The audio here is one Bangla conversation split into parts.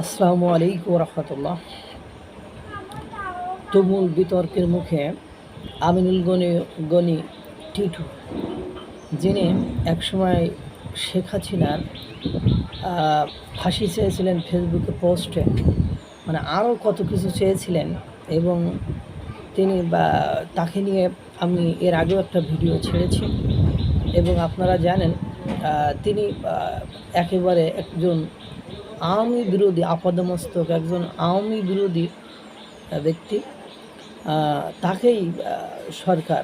আসসালামু আলাইকুম রহমতুল্লাহ। তুমুল বিতর্কের মুখে আমিনুল গনি গনি টিটু যিনি একসময় শেখ আহ, ফাঁসি চেয়েছিলেন ফেসবুকে পোস্টে মানে আরও কত কিছু চেয়েছিলেন এবং তিনি বা তাকে নিয়ে আমি এর আগেও একটা ভিডিও ছেড়েছি। এবং আপনারা জানেন তিনি একেবারে একজন আওয়ামী বিরোধী, আপাদমস্তক, একজন আওয়ামী বিরোধী ব্যক্তি তাকেই সরকার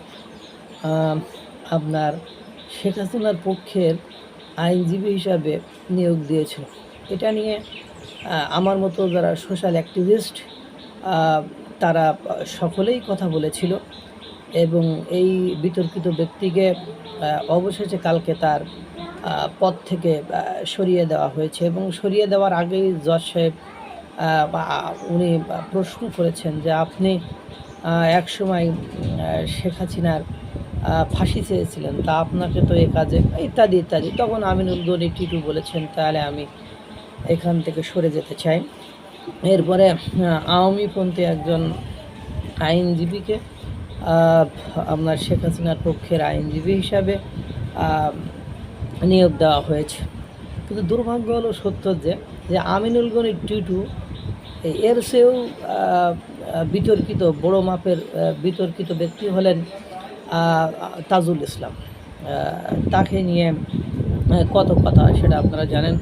আপনার শেখ হাসিনার পক্ষের আইনজীবী হিসাবে নিয়োগ দিয়েছিল। এটা নিয়ে আমার মতো যারা সোশ্যাল অ্যাক্টিভিস্ট তারা সকলেই কথা বলেছিল এবং এই বিতর্কিত ব্যক্তিকে অবশেষে কালকে তার পদ থেকে সরিয়ে দেওয়া হয়েছে এবং সরিয়ে দেওয়ার আগেই জজ সাহেব উনি প্রশ্ন করেছেন যে আপনি একসময় শেখ হাসিনার ফাঁসি চেয়েছিলেন, তা আপনাকে তো এ কাজে, ইত্যাদি ইত্যাদি। তখন আমিনুল গনি টিটু বলেছেন, তাহলে আমি এখান থেকে সরে যেতে চাই। এরপরে আওয়ামীপন্থী একজন আইনজীবীকে আপনার শেখ হাসিনার পক্ষের আইনজীবী হিসাবে নিয়োগ দেওয়া হয়েছে। কিন্তু দুর্ভাগ্য হলো সত্য যে যে আমিনুল গনি এই এর চেয়েও বিতর্কিত, বড় মাপের বিতর্কিত ব্যক্তি হলেন তাজুল ইসলাম। তাকে নিয়ে কত কথা সেটা আপনারা জানেন।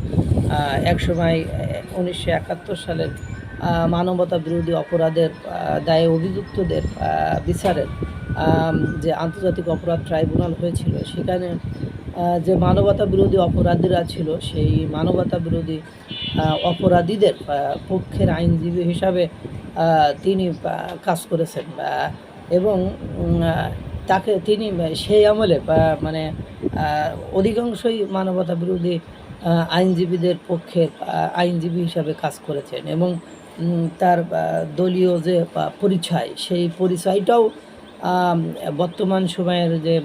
একসময় উনিশশো একাত্তর সালের মানবতা বিরোধী অপরাধের দায়ে অভিযুক্তদের বিচারের যে আন্তর্জাতিক অপরাধ ট্রাইব্যুনাল হয়েছিল, সেখানে যে মানবতা বিরোধী অপরাধীরা ছিল, সেই মানবতা বিরোধী অপরাধীদের পক্ষের আইনজীবী হিসাবে তিনি কাজ করেছেন। এবং তাকে তিনি সেই আমলে মানে অধিকাংশই মানবতা বিরোধী আইনজীবীদের পক্ষের আইনজীবী হিসাবে কাজ করেছেন। এবং তার দলীয় যে পরিচয়, সেই পরিচয়টাও বর্তমান সময়ের যে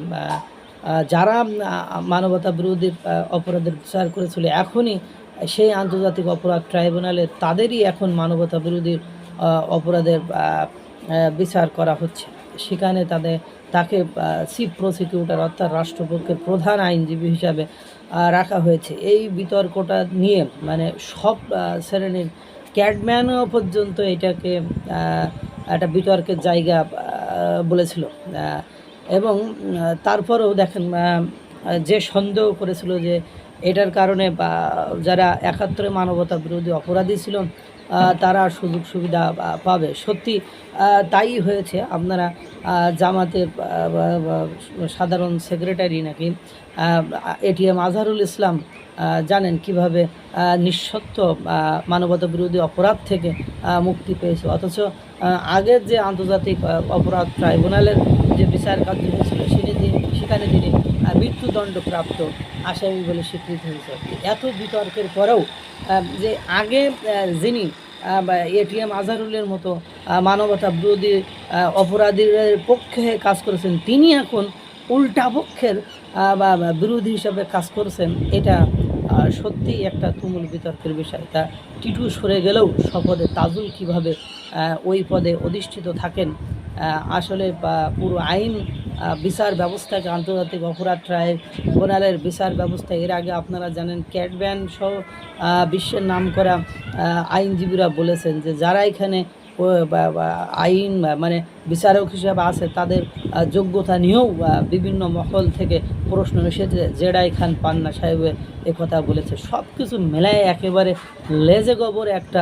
যারা মানবতা বিরোধী অপরাধের বিচার করেছিল, এখনই সেই আন্তর্জাতিক অপরাধ ট্রাইব্যুনালে তাদেরই এখন মানবতা বিরোধী অপরাধের বিচার করা হচ্ছে। সেখানে তাদের, তাকে চিফ প্রসিকিউটর অর্থাৎ রাষ্ট্রপক্ষের প্রধান আইনজীবী হিসাবে রাখা হয়েছে। এই বিতর্কটা নিয়ে মানে সব শ্রেণির ক্যাডম্যানও পর্যন্ত এটাকে একটা বিতর্কের জায়গা বলেছিল। এবং তারপরেও দেখেন যে সন্দেহ করেছিল যে এটার কারণে বা যারা একাত্তরে মানবতা বিরোধী অপরাধী ছিল তারা সুযোগ সুবিধা পাবে। সত্যি তাই হয়েছে। আপনারা জামাতের সাধারণ সেক্রেটারি নাকি এটিএম আজহারুল ইসলাম জানেন কীভাবে আহ, নিঃসত্ব মানবতা বিরোধী অপরাধ থেকে মুক্তি পেয়েছে। অথচ আগের যে আন্তর্জাতিক অপরাধ ট্রাইব্যুনালের যে বিচার কার্য হয়েছিল সেটি সেখানে তিনি মৃত্যুদণ্ডপ্রাপ্ত আসামি বলে স্বীকৃত হয়েছে। এত বিতর্কের পরেও যে আগে যিনি এটিএম আজহারুলের মতো মানবতা বিরোধী অপরাধীর পক্ষে কাজ করেছেন তিনি এখন উল্টা পক্ষের বিরোধী হিসাবে কাজ করছেন এটা আহ, সত্যিই একটা তুমুল বিতর্কের বিষয়। তা টিটু সরে গেলেও শপথে তাজুল কীভাবে ওই পদে অধিষ্ঠিত থাকেন আসলে পুরো আইন বিচার ব্যবস্থাকে আন্তর্জাতিক অপরাধ ট্রাইব্যুনালের বিচার ব্যবস্থা। এর আগে আপনারা জানেন ক্যাটব্যান সহ বিশ্বের নাম করা আইনজীবীরা বলেছেন যে যারা এখানে আইন মানে বিচারক হিসাবে আছে, তাদের যোগ্যতা নিয়েও বিভিন্ন মহল থেকে প্রশ্ন এসেছে জেডাই খান পান্না সাহেবের কথা বলেছে। সব কিছু মেলায় একেবারে লেজে গবর একটা